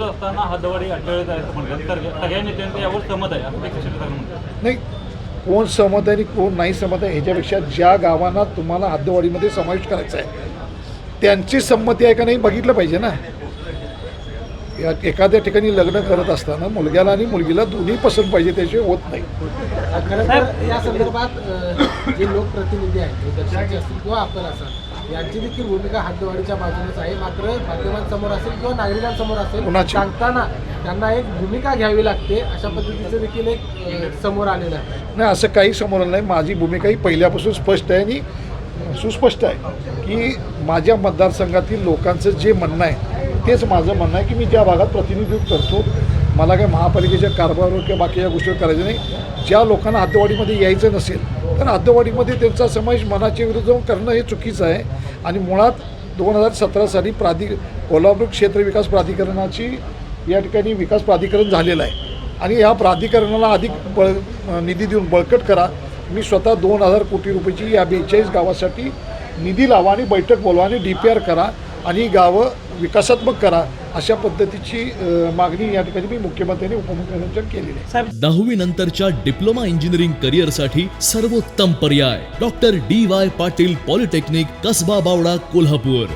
विरोध असताना हद्दवाडी म्हणतात. तर सगळ्या नेत्यांचं यावर सहमत आहे असं देखील शिवसेना म्हणतात? नाही कोण सहमत आहे आणि कोण नाही सहमत आहे ह्याच्यापेक्षा ज्या गावांना तुम्हाला हद्दवाडीमध्ये समावेश करायचा आहे त्यांची संमती आहे का नाही बघितलं पाहिजे ना. या एखाद्या ठिकाणी लग्न करत असताना मुलग्याला आणि मुलगीला दोन्ही पसंत पाहिजे त्याशिवाय होत नाही. खरं तर या संदर्भात जे लोकप्रतिनिधी आहेत दक्षिणचे असतील किंवा आपण असाल यांची देखील भूमिका हद्दवाढीच्या बाजूनेच आहे. मात्र माध्यमांसमोर असेल किंवा नागरिकांसमोर असेल? सांगताना त्यांना एक भूमिका घ्यावी लागते. अशा पद्धतीचं देखील एक समोर आलेलं आहे. नाही असं काही समोर आलं नाही. माझी भूमिकाही पहिल्यापासून स्पष्ट आहे आणि सुस्पष्ट आहे की माझ्या मतदारसंघातील लोकांचं जे म्हणणं आहे तेच माझं म्हणणं आहे की मी ज्या भागात प्रतिनिधित्व करतो मला काय महापालिकेच्या कारभारावर किंवा बाकीच्या गोष्टीवर करायचं नाही. ज्या लोकांना हद्दवाडीमध्ये यायचं नसेल तर हद्दवाडीमध्ये त्यांचा समावेश मनाच्या विरुद्ध जाऊन करणं हे चुकीचं आहे. आणि मुळात दोन हजार सतरा साली प्राधि कोल्हापूर क्षेत्र विकास प्राधिकरणाची या ठिकाणी विकास प्राधिकरण झालेलं आहे. आणि ह्या प्राधिकरणाला अधिक बळ निधी देऊन बळकट करा. मी स्वतः दोन हजार कोटी रुपयाची या बेचाळीस गावासाठी निधी लावा आणि बैठक बोलवा आणि डी पी आर करा आणि गावं विकासात्मक करा. अशा पद्धतीची मागणी या ठिकाणी मी मुख्यमंत्र्यांनी उपमुख्यमंत्र्यांच्या केलेली आहे. दहावी नंतरच्या डिप्लोमा इंजिनिअरिंग करिअरसाठी सर्वोत्तम पर्याय. Doctor D Y Patil polytechnic Kasba Bawada Kolhapur.